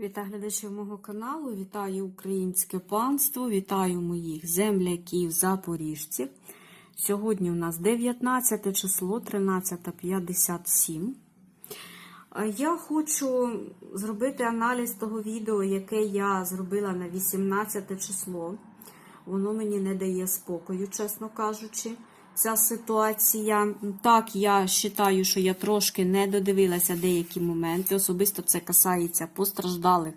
Вітаю глядачів мого каналу, вітаю українське панство, вітаю моїх земляків, запоріжців. Сьогодні у нас 19 число 13.57. Я хочу зробити аналіз того відео, яке я зробила на 18 число. Воно мені не дає спокою, чесно кажучи. Ця ситуація. Так, я вважаю, що я трошки не додивилася деякі моменти. Особисто це касається постраждалих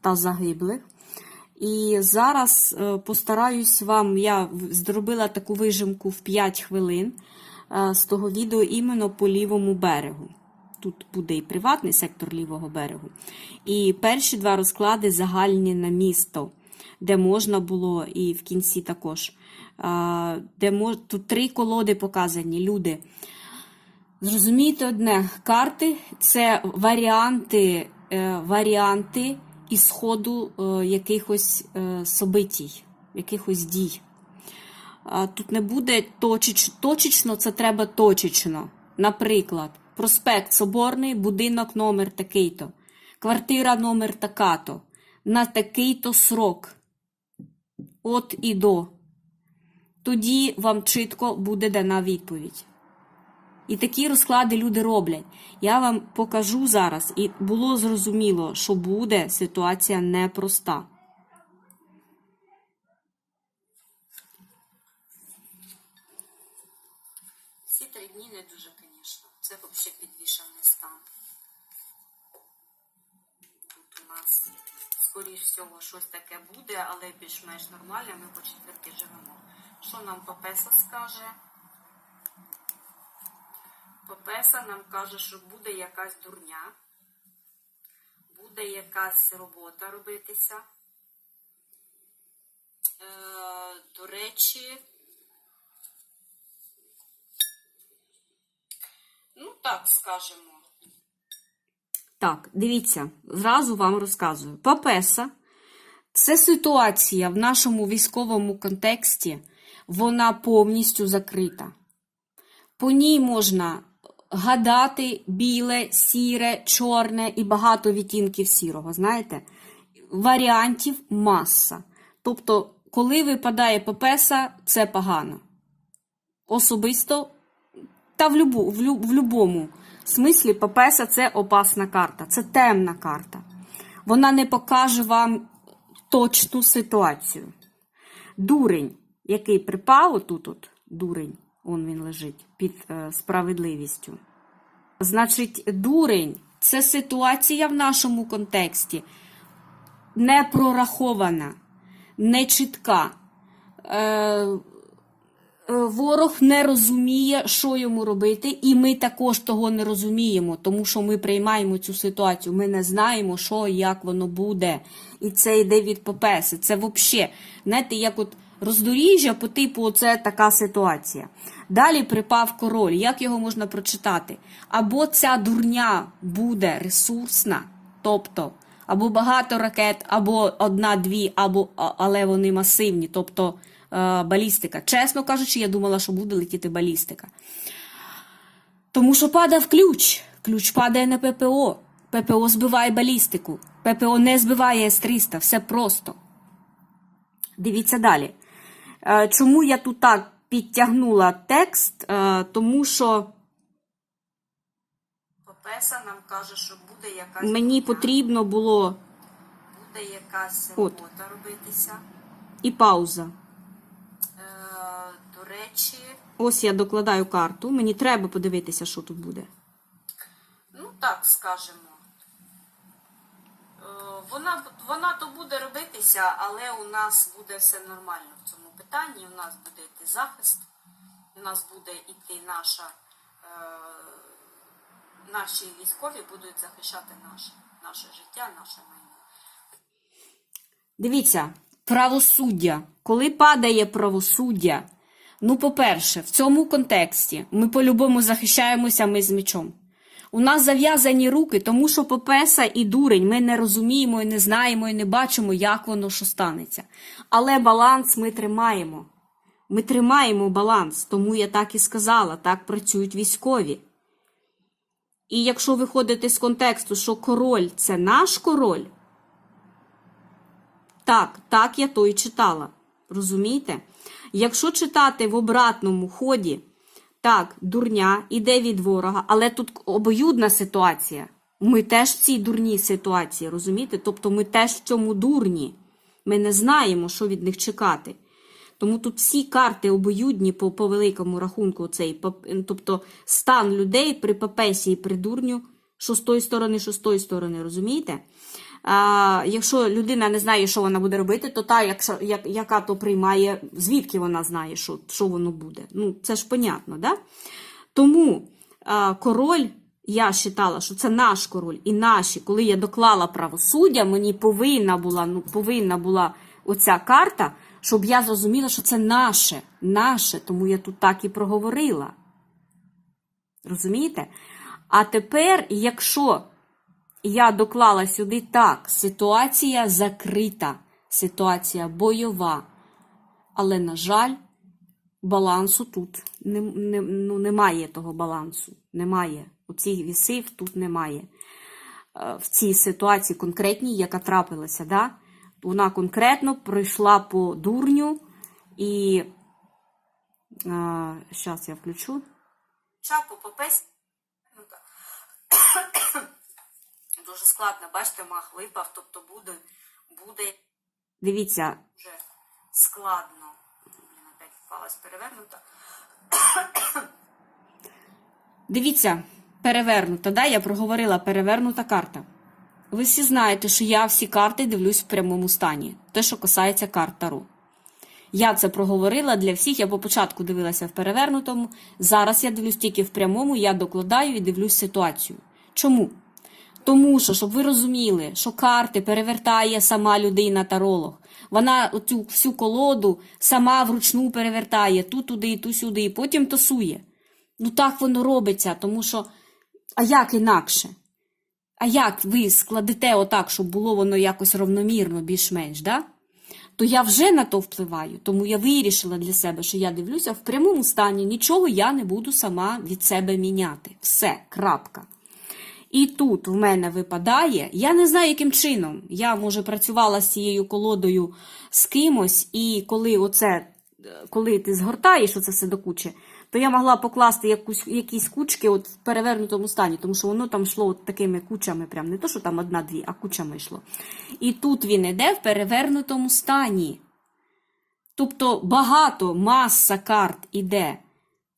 та загиблих. І зараз е, постараюсь вам, я зробила таку вижимку в 5 хвилин е, з того відео іменно по лівому берегу. Тут буде і приватний сектор лівого берегу. І перші два розклади загальні на місто, де можна було, і в кінці також. Де мож... Тут три колоди показані, люди. Зрозумійте одне, карти це варіанти, е, варіанти ісходу е, якихось е, собитій, якихось дій. Тут не буде точеч, точечно, це треба точечно. Наприклад, проспект Соборний, будинок номер такий-то, квартира номер така-то, на такий-то срок. От і до. Тоді вам чітко буде дана відповідь. І такі розклади люди роблять. Я вам покажу зараз, і було зрозуміло, що буде ситуація непроста. Всі три дні не дуже, звісно. Це взагалі підвішений стан. Тут у нас, скоріш всього, щось таке буде, але більш-менш нормально, ми по четверки живемо. Що нам Папеса скаже? Папеса нам каже, що буде якась дурня, буде якась робота робитися. Е, до речі, ну так скажемо. Так, дивіться, зразу вам розказую. Папеса це ситуація в нашому військовому контексті, вона повністю закрита. По ній можна гадати біле, сіре, чорне і багато відтінків сірого. Знаєте? Варіантів маса. Тобто, коли випадає пепеса, це погано. Особисто та в, любу, в, лю, в любому смислі пепеса це опасна карта, це темна карта. Вона не покаже вам точну ситуацію. Дурень, який припав отут, от, дурень, он він лежить під е, справедливістю. Значить, дурень це ситуація в нашому контексті не прорахована, не чітка. Е, е, ворог не розуміє, що йому робити, і ми також того не розуміємо, тому що ми приймаємо цю ситуацію. Ми не знаємо, що і як воно буде. І це йде від попеси. Це взагалі, знаєте, як от роздоріжжя по типу, оце така ситуація. Далі припав король. Як його можна прочитати? Або ця дурня буде ресурсна, тобто. Або багато ракет, або одна-дві, але вони масивні, тобто е, балістика. Чесно кажучи, я думала, що буде летіти балістика. Тому що падав ключ. Ключ падає на ППО. ППО збиває балістику. ППО не збиває С-300. Все просто. Дивіться далі. Е, Чому я тут так підтягнула текст? Е, Тому що. Пепеса нам каже, що буде якась Мені потрібно було буде якась От. робота робитися. і пауза. Е, до речі, Ось я докладаю карту. Мені треба подивитися, що тут буде. ну так скажемо. Е, вона, вона то буде робитися, але у нас буде все нормально в цьому питанні. У нас буде йти захист, у нас буде йти наша. Е, наші військові будуть захищати наше, наше життя, наше майно. Дивіться, правосуддя. Коли падає правосуддя, ну, по-перше, в цьому контексті ми по-любому захищаємося ми з мечом. У нас зав'язані руки, тому що попеса і дурень ми не розуміємо і не знаємо і не бачимо, як воно що станеться. Але баланс ми тримаємо. Ми тримаємо баланс, тому я так і сказала, так працюють військові. І якщо виходити з контексту, що король це наш король, Так, так я то і читала. Розумієте? Якщо читати в обратному ході, так, дурня іде від ворога, але тут обоюдна ситуація. Ми теж в цій дурній ситуації, розумієте? Тобто ми теж в цьому дурні. Ми не знаємо, що від них чекати. Тому тут всі карти обоюдні по, по великому рахунку, цей, тобто стан людей при папесі і при дурню, що з тої сторони, що з тої сторони, розумієте? Якщо людина не знає, що вона буде робити, то та, якщо, як, яка то приймає, звідки вона знає, що, що воно буде. Ну, це ж понятно, да? Тому король, я вважала, що це наш король і наші. Коли я доклала правосуддя, мені повинна була, ну, повинна була оця карта, щоб я зрозуміла, що це наше, наше, тому я тут так і проговорила. Розумієте? А тепер, якщо я доклала сюди так, ситуація закрита, ситуація бойова. Але, на жаль, балансу тут не, не, ну, немає того балансу. Немає. Оцих вісів тут немає. Е, В цій ситуації конкретній, яка трапилася, да? вона конкретно пройшла по дурню і. Зараз я включу. Чапу попесть. Дуже складно, бачите, мах випав, тобто буде, буде Дивіться, вже складно. Блін, опять попалась перевернута. Дивіться, перевернута, да? Я проговорила перевернута карта. Ви всі знаєте, що я всі карти дивлюсь в прямому стані. Те, що касається карт Таро. Я це проговорила для всіх. Я по початку дивилася в перевернутому. Зараз я дивлюсь тільки в прямому, я докладаю і дивлюсь ситуацію. Чому? Тому що, щоб ви розуміли, що карти перевертає сама людина таролог. Вона оцю всю колоду сама вручну перевертає ту туди, ту сюди, і потім тасує. Ну так воно робиться, тому що. А як інакше? А як ви складете отак, щоб було воно якось равномірно, більш-менш, да? то я вже на то впливаю. Тому я вирішила для себе, що я дивлюся в прямому стані, нічого я не буду сама від себе міняти. Все, крапка. І тут в мене випадає, я не знаю, яким чином. Я, може, працювала з цією колодою з кимось, і коли оце, е, коли ти згортаєш оце все до кучі, то я могла покласти якусь, якісь кучки от в перевернутому стані, тому що воно там йшло от такими кучами, прям не то, що там одна-дві, а кучами йшло. І тут він іде в перевернутому стані. Тобто багато маса карт іде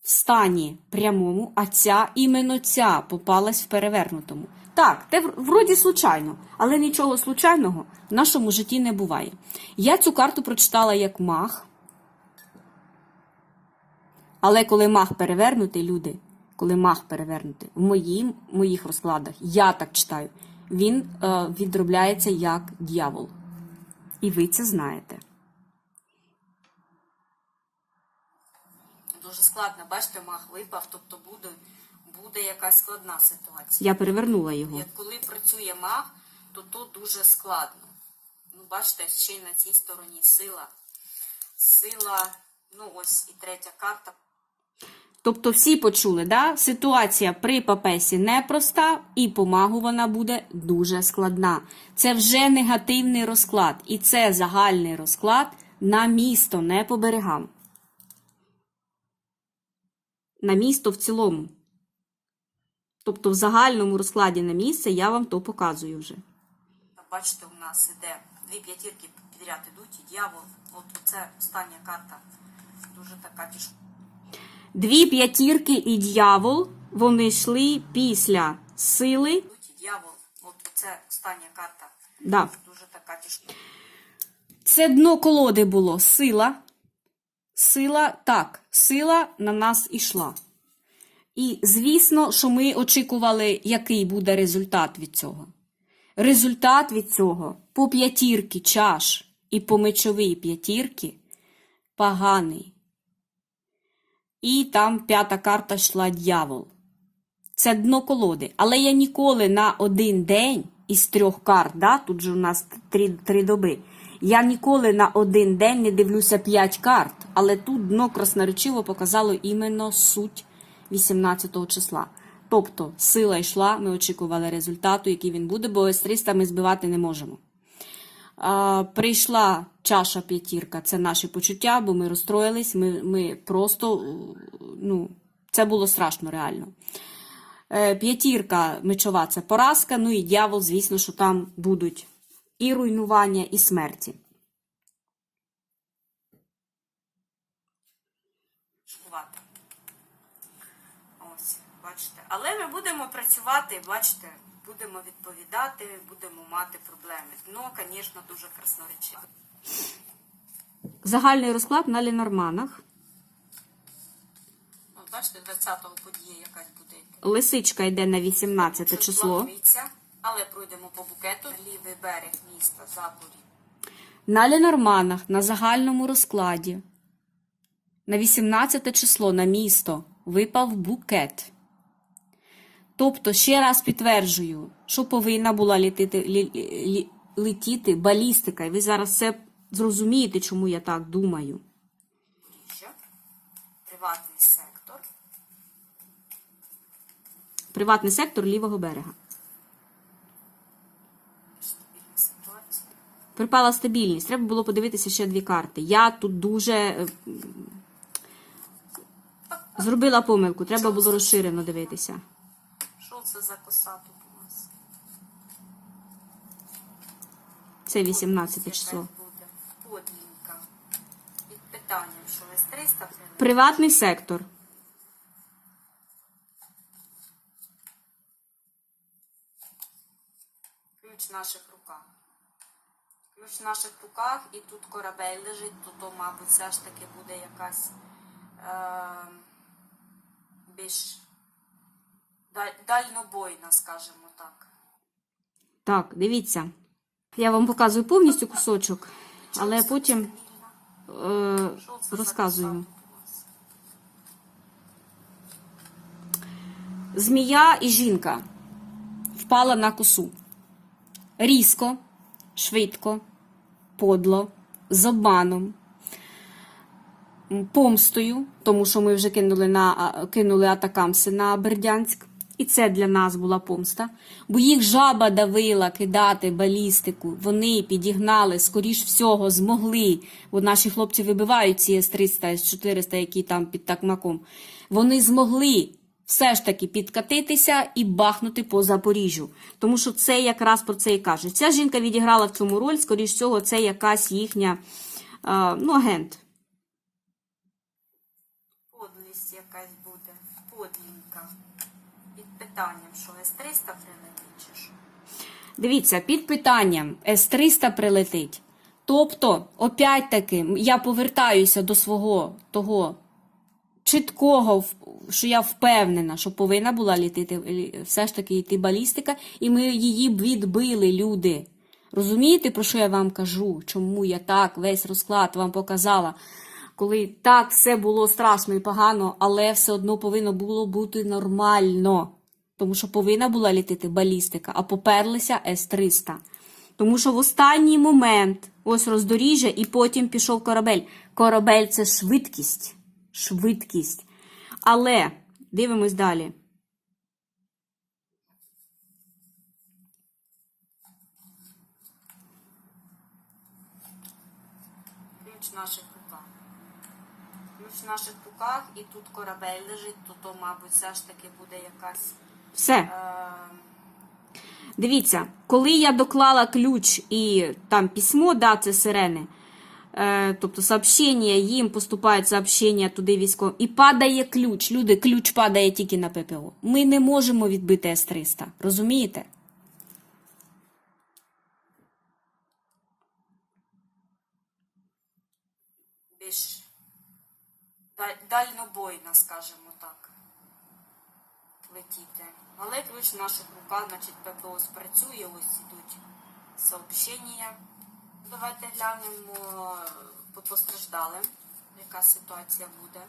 в стані прямому, а ця іменно ця попалась в перевернутому. Так, те вроді случайно, але нічого случайного в нашому житті не буває. Я цю карту прочитала як мах. Але коли мах перевернутий, люди, коли мах перевернутий, в моїм, моїх розкладах, я так читаю, він е, відробляється як дьявол. І ви це знаєте. Дуже складно, бачите, мах випав, тобто буде, буде якась складна ситуація. Я перевернула його. Як коли працює маг, то тут дуже складно. Ну, бачите, ще й на цій стороні сила. Сила, ну ось і третя карта. Тобто всі почули, да? ситуація при папесі непроста, і по магу вона буде дуже складна. Це вже негативний розклад, і це загальний розклад на місто, не по берегам. На місто в цілому. Тобто в загальному розкладі на місце я вам то показую вже. Бачите, у нас іде дві п'ятірки підряд ідуть, і дьявол. От це остання карта. Дуже така тяжка. Дві п'ятірки і дьявол, вони йшли після сили. Ідуть, і дьявол. От це остання карта. Да. Дуже така тяжка. Це дно колоди було сила. Сила, так, сила на нас ішла. І звісно, що ми очікували, який буде результат від цього. Результат від цього по п'ятірки чаш і по мечовій п'ятірки поганий. І там п'ята карта йшла дьявол. Це дно колоди. Але я ніколи на один день із трьох карт, да, тут же у нас три, три доби. Я ніколи на один день не дивлюся п'ять карт, але тут дно красноречиво показало іменно суть 18 числа. Тобто сила йшла, ми очікували результату, який він буде, бо с 300 ми збивати не можемо. А, прийшла чаша п'ятірка, це наші почуття, бо ми розстроїлись, ми, ми просто, ну, це було страшно реально. Е, П'ятірка мечова це поразка, ну і дьявол, звісно, що там будуть і руйнування, і смерті. Ось, бачите. Але ми будемо працювати, бачите, будемо відповідати, будемо мати проблеми. Дно, звісно, дуже красноречиве. Загальний розклад на Ленорманах. От, бачите, 20-го подія якась буде. Лисичка йде на 18 число. планується, але пройдемо по букету. Лівий берег міста Запорі. На Ленорманах на загальному розкладі на 18 число на місто випав букет. Тобто, ще раз підтверджую, що повинна була літити, лі, лі- летіти балістика. І ви зараз все зрозумієте, чому я так думаю. Приватний сектор. Приватний сектор лівого берега. Стабільна ситуація. Припала стабільність. Треба було подивитися ще дві карти. Я тут дуже е, зробила помилку. Треба було розширено дивитися. Що це за коса тут у нас? Це 18 Якась число. буде. Під питанням, що ви 300? Приватний сектор. Ключ наших в наших руках, і тут корабель лежить, то, то мабуть, все ж таки буде якась е, більш дальнобойна, скажімо так. Так, дивіться. Я вам показую повністю кусочок, але потім е, розказую. Змія і жінка впала на косу. Різко, швидко, подло, з обманом, помстою, тому що ми вже кинули, на, кинули атакамси на Бердянськ. І це для нас була помста. Бо їх жаба давила кидати балістику. Вони підігнали, скоріш всього, змогли. Бо наші хлопці вибивають ці С-300, С-400, які там під такмаком. Вони змогли все ж таки підкатитися і бахнути по Запоріжжю. Тому що це якраз про це і каже. Ця жінка відіграла в цьому роль, скоріш всього, це якась їхня е, ну, агент. Подлість якась буде. Подлінка. Під питанням, що С-300 прилетить чи що? Дивіться, під питанням С-300 прилетить. Тобто, опять-таки, я повертаюся до свого того чіткого, що я впевнена, що повинна була літити, все ж таки йти балістика, і ми її б відбили, люди. Розумієте, про що я вам кажу? Чому я так весь розклад вам показала? Коли так все було страшно і погано, але все одно повинно було бути нормально. Тому що повинна була літити балістика, а поперлися С-300. Тому що в останній момент ось роздоріжжя, і потім пішов корабель. Корабель це швидкість. Швидкість. Але дивимось далі. Ключ наших руках. Ключ в наших руках, і тут корабель лежить, то, то мабуть, все ж таки буде якась. Все. Е, Дивіться, коли я доклала ключ і там письмо, да, це сирени. Е, тобто сообщення, їм поступають сообщення туди військовим. І падає ключ. Люди, ключ падає тільки на ППО. Ми не можемо відбити С-300. Розумієте? більш дальнобойна, скажімо так. Летіти. Але ключ в наших руках, значить, ППО спрацює, ось ідуть сообщення. Давайте глянемо по постраждалим, яка ситуація буде.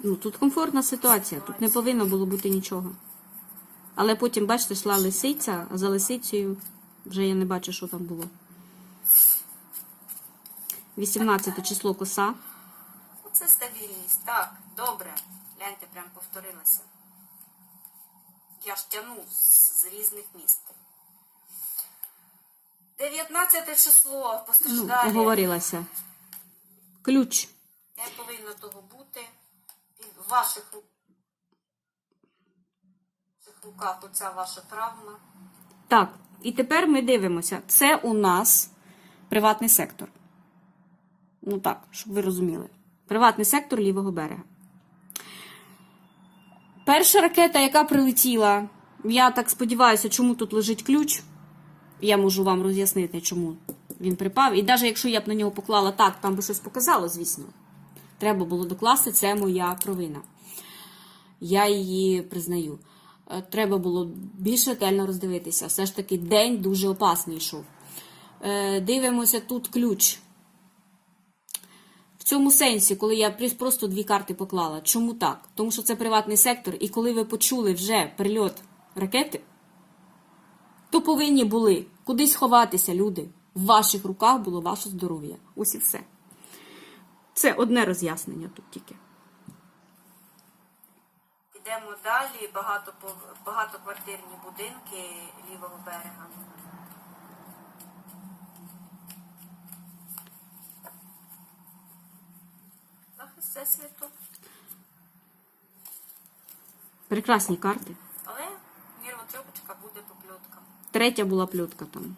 Ну, тут комфортна ситуація, тут не повинно було бути нічого. Але потім, бачите, йшла лисиця, а за лисицею вже я не бачу, що там було. 18 число коса. Оце стабільність. Так, добре. Гляньте, прям повторилося. ж тягну з, різних міст. 19 число Ну, постраждалі. оговорилася. Ключ. Не повинно того бути. Він в ваших руках оця ваша травма. Так, і тепер ми дивимося. Це у нас приватний сектор. Ну так, щоб ви розуміли. Приватний сектор лівого берега. Перша ракета, яка прилетіла, я так сподіваюся, чому тут лежить ключ. Я можу вам роз'яснити, чому він припав. І навіть якщо я б на нього поклала так, там би щось показало, звісно. Треба було докласти, це моя провина. Я її признаю. Е, Треба було більш ретельно роздивитися. Все ж таки, день дуже опасний йшов. Е, Дивимося тут ключ. Цьому сенсі, коли я просто дві карти поклала. Чому так? Тому що це приватний сектор, і коли ви почули вже прильот ракети, то повинні були кудись ховатися, люди. В ваших руках було ваше здоров'я. Ось і все. Це одне роз'яснення тут тільки. Йдемо далі. Багато, багатоквартирні будинки лівого берега. Всесвіту. Прекрасні карти. Але нервотрепочка буде попльотка. Третя була плютка там.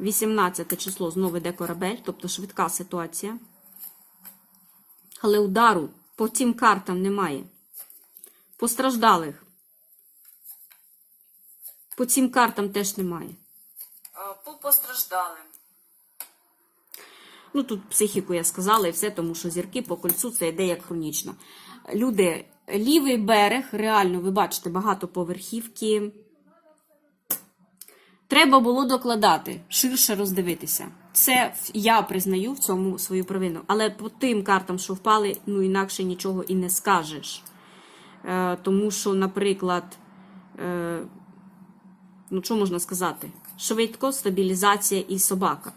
18 число знову йде корабель, тобто швидка ситуація. Але удару по цим картам немає. Постраждалих. По цим картам теж немає. Е, По постраждалим. Ну, тут психіку я сказала і все, тому що зірки по кольцу це йде як хронічно. Люди, лівий берег, реально, ви бачите, багатоповерхівки. Треба було докладати, ширше роздивитися. Це я признаю в цьому свою провину. Але по тим картам, що впали, ну інакше нічого і не скажеш. Е, тому що, наприклад, е, ну що можна сказати? Швидко, стабілізація і собака.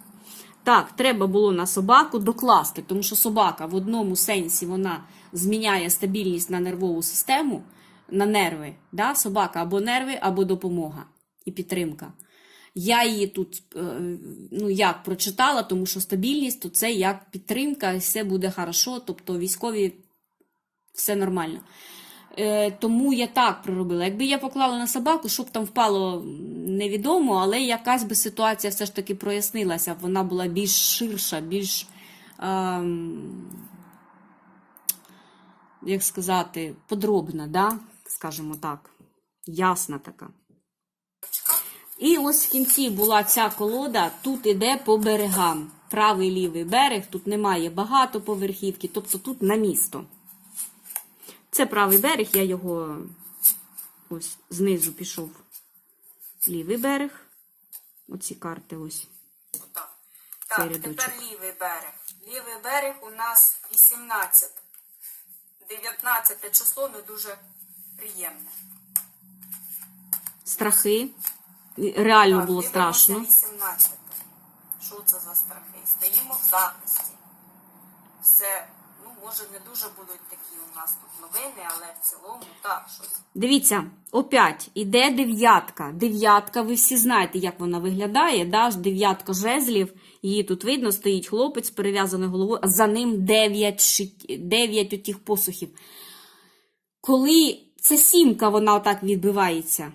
Так, треба було на собаку докласти, тому що собака в одному сенсі вона зміняє стабільність на нервову систему, на нерви. Да? Собака або нерви, або допомога і підтримка. Я її тут е, ну, як прочитала, тому що стабільність то це як підтримка, і все буде хорошо, тобто військові все нормально. Е, тому я так проробила. Якби я поклала на собаку, щоб там впало невідомо, але якась би ситуація все ж таки прояснилася. Вона була більш ширша, більш, ем, як сказати, подробна, да? скажімо так, ясна така. І ось в кінці була ця колода, тут іде по берегам. Правий лівий берег, тут немає багатоповерхівки, тобто тут на місто. Це правий берег, я його ось знизу пішов. Лівий берег. Оці карти ось. Отак. Так, тепер лівий берег. Лівий берег у нас 18. 19 число не дуже приємне. Страхи. Реально Так, було страшно. 18. Що це за страхи? Стоїмо в захисті. Все, може, не дуже будуть такі у нас тут новини, але в цілому так, щось. Дивіться, опять іде дев'ятка. Дев'ятка, ви всі знаєте, як вона виглядає. Да? Дев'ятка жезлів. Її тут видно, стоїть хлопець з перев'язаною головою, а за ним дев'ять, дев'ять посухів. Коли це сімка, вона отак відбивається.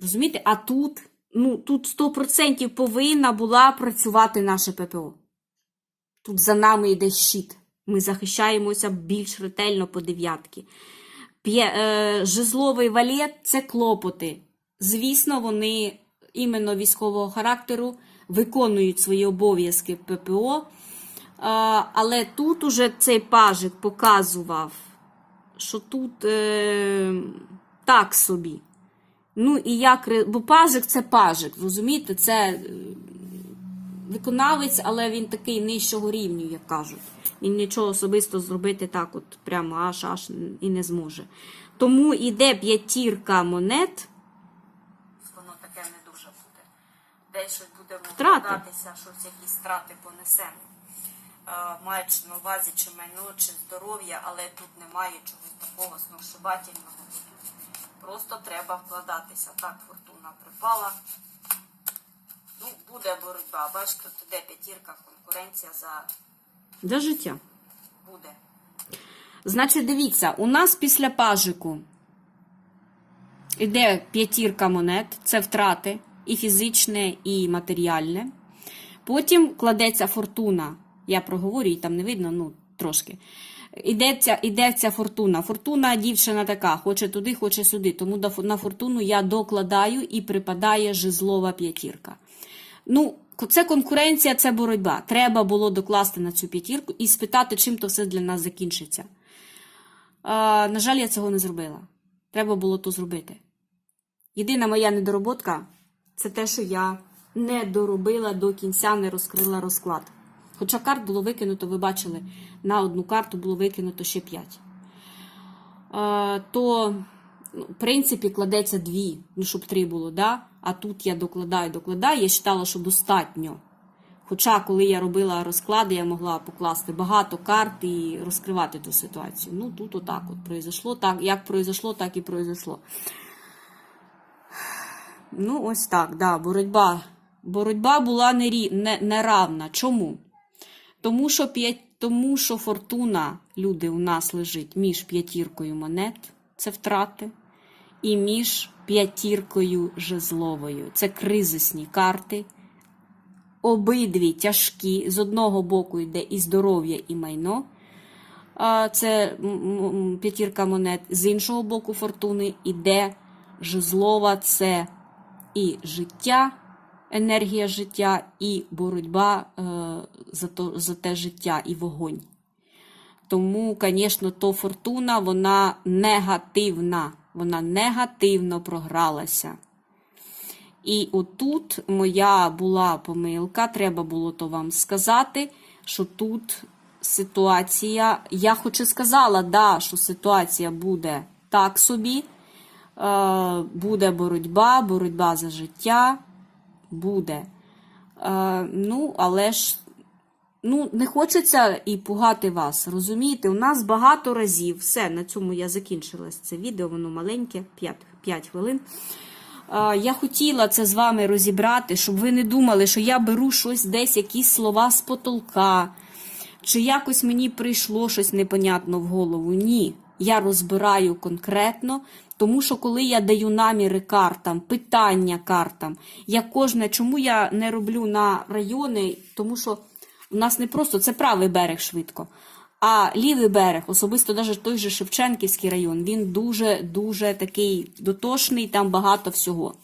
Розумієте? А тут, ну, тут 100% повинна була працювати наше ППО. Тут за нами йде щит. Ми захищаємося більш ретельно по дев'ятки. Е, жезловий валет це клопоти. Звісно, вони іменно військового характеру виконують свої обов'язки ППО. А, але тут уже цей пажик показував, що тут е, так собі. Ну і як, бо пажик це пажик, розумієте? Це е, виконавець, але він такий нижчого рівню, як кажуть. Він нічого особисто зробити так, от прямо аж аж і не зможе. Тому іде п'ятірка монет. Воно таке не дуже буде. Десь щось будемо вкладатися, щось якісь страти понесемо. Е, маючи на увазі чи майно, чи здоров'я, але тут немає чогось такого сногсшибательного. Просто треба вкладатися. Так, фортуна припала. Ну, буде боротьба. Бачите, тут іде п'ятірка, конкуренція за Для життя. буде. Значить, дивіться, у нас після пажику іде п'ятірка монет, це втрати і фізичне, і матеріальне. Потім кладеться фортуна. Я проговорю, її там не видно, ну трошки. Ідеться, ідеться фортуна. Фортуна дівчина така, хоче туди, хоче сюди. Тому на фортуну я докладаю і припадає жезлова п'ятірка. Ну, це конкуренція, це боротьба. Треба було докласти на цю п'ятірку і спитати, чим то все для нас закінчиться. А, на жаль, я цього не зробила. Треба було то зробити. Єдина моя недороботка це те, що я не доробила до кінця, не розкрила розклад. Хоча карт було викинуто, ви бачили, на одну карту було викинуто ще 5. Е, то, в принципі, кладеться дві, ну, щоб три було, да? а тут я докладаю, докладаю. Я вважала, що достатньо. Хоча, коли я робила розклади, я могла покласти багато карт і розкривати ту ситуацію. Ну, тут отак от произошло. Так, як произошло, так і произошло. Ну, ось так, да, боротьба. Боротьба була нері... не, неравна. Чому? Тому що, п'ять... Тому що фортуна, люди, у нас лежить між п'ятіркою монет, це втрати, і між п'ятіркою жезловою. Це кризисні карти. Обидві тяжкі. З одного боку йде і здоров'я, і майно. Це п'ятірка монет. З іншого боку фортуни іде жезлова, це і життя, енергія життя, і боротьба е, за, то, за те життя, і вогонь. Тому, звісно, то фортуна, вона негативна. Вона негативно програлася. І отут моя була помилка, треба було то вам сказати, що тут ситуація. Я хоч і сказала, да, що ситуація буде так собі. Е, буде боротьба, боротьба за життя. Буде. Е, ну, але ж ну, не хочеться і пугати вас. Розумієте, у нас багато разів. Все, на цьому я закінчила це відео, воно маленьке, 5, 5 хвилин. Я хотіла це з вами розібрати, щоб ви не думали, що я беру щось десь, якісь слова з потолка, чи якось мені прийшло щось непонятно в голову. Ні. Я розбираю конкретно, тому що коли я даю наміри картам, питання картам, я кожне, чому я не роблю на райони, тому що у нас не просто це правий берег швидко. А лівий берег, особисто навіть той же Шевченківський район, він дуже-дуже такий дотошний, там багато всього.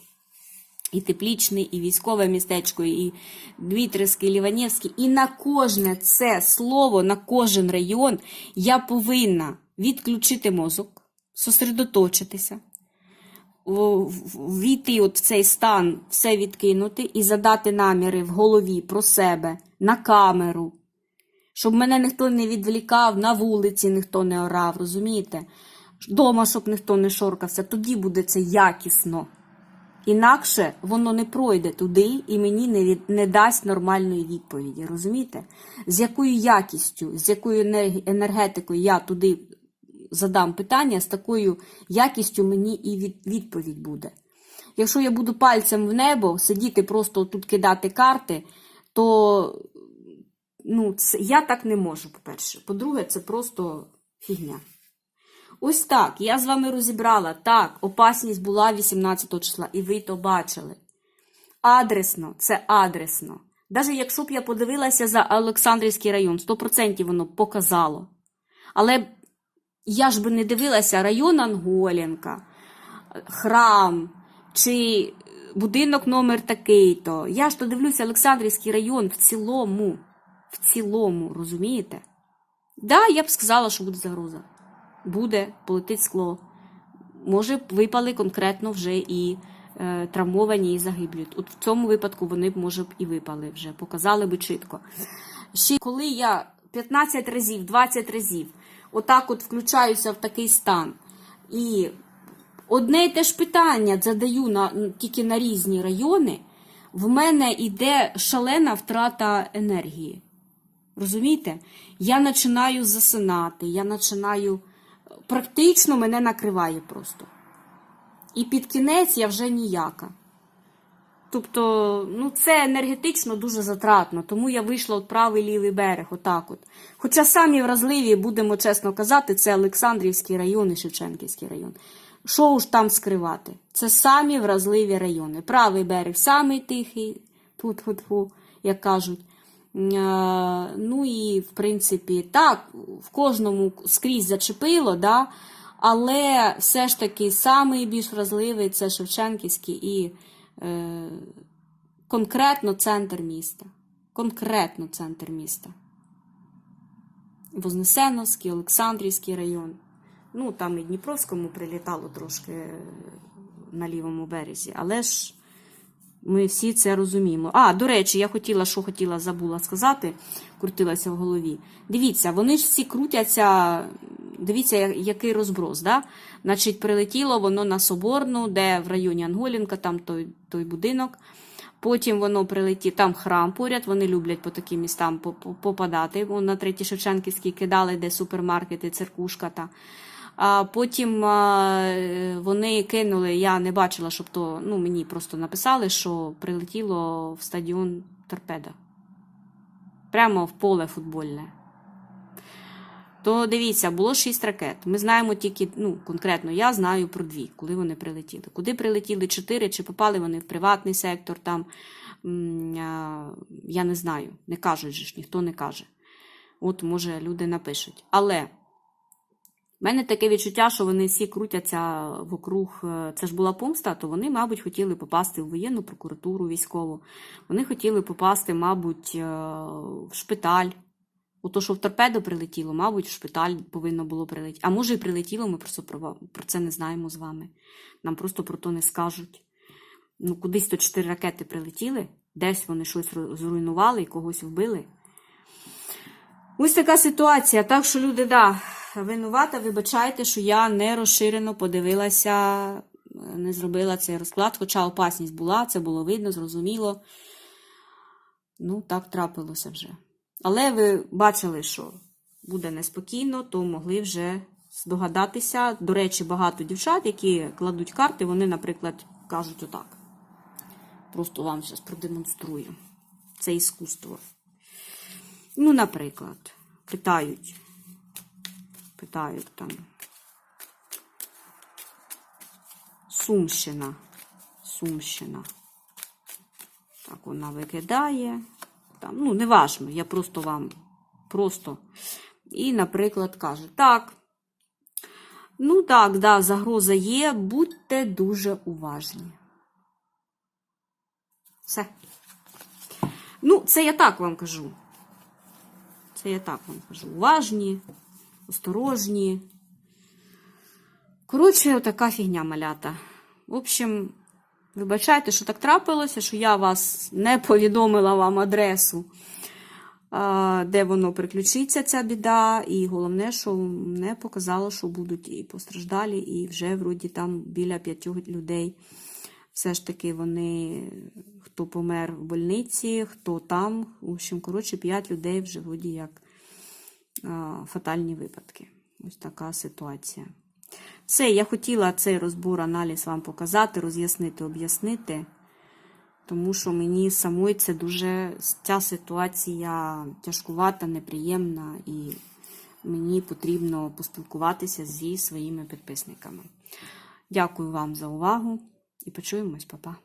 І теплічний, і військове містечко, і Дмитрівський, і Ліванівський. І на кожне це слово, на кожен район я повинна відключити мозок, сосредоточитися, війти от в цей стан, все відкинути і задати наміри в голові про себе на камеру, щоб мене ніхто не відволікав, на вулиці ніхто не орав, розумієте? Дома, щоб ніхто не шоркався, тоді буде це якісно. Інакше воно не пройде туди і мені не, від, не дасть нормальної відповіді. Розумієте? З якою якістю, з якою енергетикою я туди задам питання, з такою якістю мені і відповідь буде. Якщо я буду пальцем в небо сидіти, просто тут кидати карти, то ну, це, я так не можу, по-перше. По-друге, це просто фігня. Ось так, я з вами розібрала. Так, опасність була 18 числа, і ви то бачили. Адресно, це адресно. Навіть якщо б я подивилася за Олександрівський район, 100% воно показало. Але я ж би не дивилася район Анголінка, храм чи будинок номер такий-то. Я ж то дивлюся Олександрівський район в цілому. В цілому, розумієте? Да, я б сказала, що буде загроза. Буде, полетить скло. Може, випали конкретно вже і е, травмовані, і загиблі. От в цьому випадку вони б, може б, і випали вже, показали би чітко. Ще коли я 15 разів, 20 разів отак от включаюся в такий стан, і одне й те ж питання задаю на, тільки на різні райони, в мене йде шалена втрата енергії. Розумієте? Я починаю засинати, я починаю. Практично мене накриває просто. І під кінець я вже ніяка. Тобто, ну це енергетично дуже затратно, тому я вийшла от правий лівий берег, отак от. Хоча самі вразливі, будемо чесно казати, це Олександрівський район і Шевченківський район. Що ж там скривати? Це самі вразливі райони. Правий берег самий тихий, тут фу як кажуть. Ну і, в принципі, так, в кожному скрізь зачепило, да? але все ж таки самий більш вразливий це Шевченківський і конкретно центр міста. Конкретно центр міста. Вознесеновський, Олександрівський район. Ну, там і Дніпровському прилітало трошки е, на лівому березі, але ж ми всі це розуміємо. А, до речі, я хотіла, що хотіла, забула сказати, крутилася в голові. Дивіться, вони ж всі крутяться. Дивіться, який розброс. Да? Значить, прилетіло воно на Соборну, де в районі Анголінка, там той, той будинок. Потім воно прилетіло, там храм поряд, вони люблять по таким містам по- по- попадати. Вон на третій Шевченківській кидали, де супермаркети, церкушка та. А потім вони кинули, я не бачила, щоб то, ну мені просто написали, що прилетіло в стадіон торпеда. Прямо в поле футбольне. То дивіться, було шість ракет. Ми знаємо тільки, ну, конкретно я знаю про дві, коли вони прилетіли. Куди прилетіли чотири, чи попали вони в приватний сектор, там, я не знаю. Не кажуть же ж, ніхто не каже. От, може, люди напишуть. Але в мене таке відчуття, що вони всі крутяться вокруг. е, Це ж була помста, то вони, мабуть, хотіли попасти в воєнну прокуратуру військову. Вони хотіли попасти, мабуть, е, в шпиталь. Ото, що в торпедо прилетіло, мабуть, в шпиталь повинно було прилетіти. А може, і прилетіло, ми просто про, про це не знаємо з вами. Нам просто про то не скажуть. Ну, кудись то чотири ракети прилетіли, десь вони щось зруйнували і когось вбили. Ось така ситуація. Так що, люди, да, винувата, вибачайте, що я не розширено подивилася, не зробила цей розклад, хоча опасність була, це було видно, зрозуміло. Ну, так трапилося вже. Але ви бачили, що буде неспокійно, то могли вже здогадатися. До речі, багато дівчат, які кладуть карти, вони, наприклад, кажуть отак. Просто вам зараз продемонструю. Це іскусство. Ну, наприклад, питають. Питають там. Сумщина. Сумщина. Так, вона викидає. Там, ну, неважно, я просто вам просто. І, наприклад, каже: так. Ну так, да, загроза є, будьте дуже уважні. Все. Ну, це я так вам кажу. Це я так вам кажу. Уважні, осторожні. Коротше, така фігня малята. В общем, вибачайте, що так трапилося, що я вас не повідомила вам адресу, де воно приключиться, ця біда. І головне, що не показало, що будуть і постраждалі, і вже вроді там біля п'ятьох людей. Все ж таки вони, хто помер в больниці, хто там. В общем, коротше, п'ять людей вже вроді як фатальні випадки. Ось така ситуація. Все, я хотіла цей розбор, аналіз вам показати, роз'яснити, об'яснити, тому що мені самої це дуже ця ситуація тяжкувата, неприємна, і мені потрібно поспілкуватися зі своїми підписниками. Дякую вам за увагу і почуємось, Па-па.